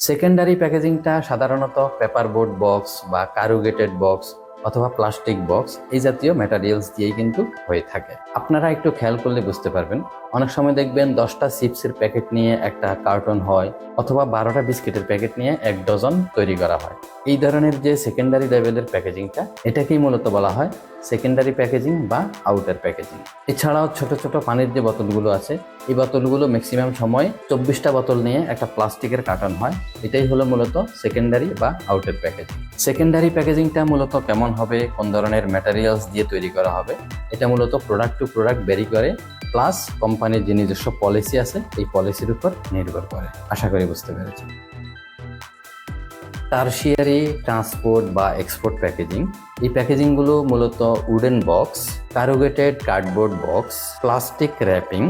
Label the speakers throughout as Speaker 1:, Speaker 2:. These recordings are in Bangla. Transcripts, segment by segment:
Speaker 1: সেকেন্ডারি প্যাকেজিংটা সাধারণত পেপার বোর্ড বক্স বা কারুগেটেড বক্স অথবা প্লাস্টিক বক্স, এই জাতীয় ম্যাটেরিয়ালস দিয়েই কিন্তু হয়ে থাকে। আপনারা একটু খেয়াল করলে বুঝতে পারবেন। অনেক সময় দেখবেন দশটা চিপসের প্যাকেট নিয়ে একটা কার্টন হয়, অথবা বারোটা বিস্কিটের প্যাকেট নিয়ে এক ডজন তৈরি করা হয়। এই ধরনের যে সেকেন্ডারি লেভেলের প্যাকেজিংটা, এটাকেই মূলত বলা হয় সেকেন্ডারি প্যাকেজিং বা আউটার প্যাকেজিং এছাড়াও ছোট ছোট পানির যে বোতলগুলো আছে, এই বোতলগুলো ম্যাক্সিমাম সময় চব্বিশটা বোতল নিয়ে একটা প্লাস্টিকের কার্টন হয়। এটাই হলো মূলত সেকেন্ডারি বা আউটার প্যাকেজিং সেকেন্ডারি প্যাকেজিংটা মূলত কেমন হবে, কোন ধরনের ম্যাটেরিয়ালস দিয়ে তৈরি করা হবে, এটা মূলত প্রোডাক্ট টু প্রোডাক্ট বেরি করে প্লাস কোম্পানির যে নিজস্ব পলিসি আছে, এই পলিসির উপর নির্ভর করে। আশা করি বুঝতে পেরেছি টার্সিয়ারি ট্রান্সপোর্ট বা এক্সপোর্ট প্যাকেজিং এই প্যাকেজিংগুলো মূলত wooden box corrugated cardboard box plastic wrapping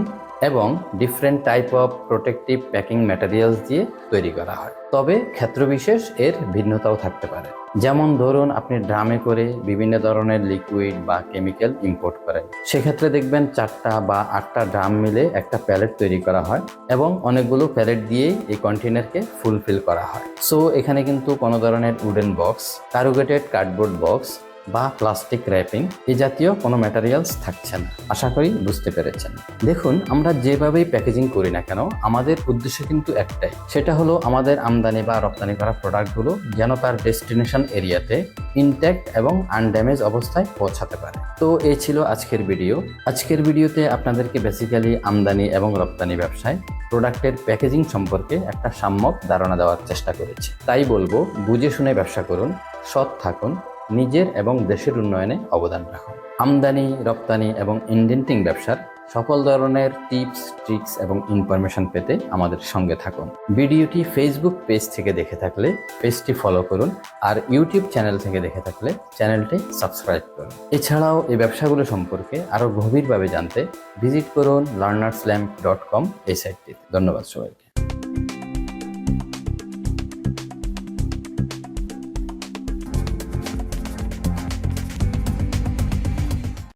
Speaker 1: এবং different type of protective packing materials দিয়ে তৈরি করা হয়। তবে ক্ষেত্রবিশেষ এর ভিন্নতাও থাকতে পারে। যেমন ধরুন, আপনি ড্রামে করে বিভিন্ন ধরনের লিকুইড বা কেমিক্যাল ইম্পোর্ট করেন। সেক্ষেত্রে দেখবেন চারটা বা আটটা ড্রাম মিলে একটা প্যালেট তৈরি করা হয় এবং অনেকগুলো প্যালেট দিয়েই এই কন্টেনারকে ফুলফিল করা হয়। সো এখানে কিন্তু কোনো ধরনের wooden box corrugated cardboard box বা প্লাস্টিক র্যাপিং এ জাতীয় কোনো ম্যাটেরিয়ালস থাকছে না। আশা করি বুঝতে পেরেছেন। দেখুন, আমরা যেভাবেই প্যাকেজিং করি না কেন, আমাদের উদ্দেশ্য কিন্তু একটাই। সেটা হলো আমাদের আমদানি বা রপ্তানি করা প্রোডাক্টগুলো যেন তার ডেস্টিনেশন এরিয়াতে ইনট্যাক্ট এবং আনড্যামেজ অবস্থায় পৌঁছাতে পারে। তো এই ছিল আজকের ভিডিও আজকের ভিডিওতে আপনাদেরকে বেসিক্যালি আমদানি এবং রপ্তানি ব্যবসায় প্রোডাক্টের প্যাকেজিং সম্পর্কে একটা সাম্যক ধারণা দেওয়ার চেষ্টা করেছি। তাই বলব, বুঝে শুনে ব্যবসা করুন, সৎ থাকুন নিজের এবং দেশের উন্নয়নে অবদান রাখুন আমদানি, রপ্তানি এবং ইন্ডেন্টিং ব্যবসার সকল ধরনের টিপস, ট্রিক্স এবং ইনফরমেশন পেতে আমাদের সঙ্গে থাকুন। ভিডিওটি ফেসবুক পেজ থেকে দেখে থাকলে পেজটি ফলো করুন আর ইউটিউব চ্যানেল থেকে দেখে থাকলে চ্যানেলটি সাবস্ক্রাইব করুন। এছাড়াও এই ব্যবসাগুলো সম্পর্কে আরও গভীরভাবে জানতে ভিজিট করুন লার্নার্স ল্যাম্প ডট কম এই সাইটটিতে ধন্যবাদ সবাইকে।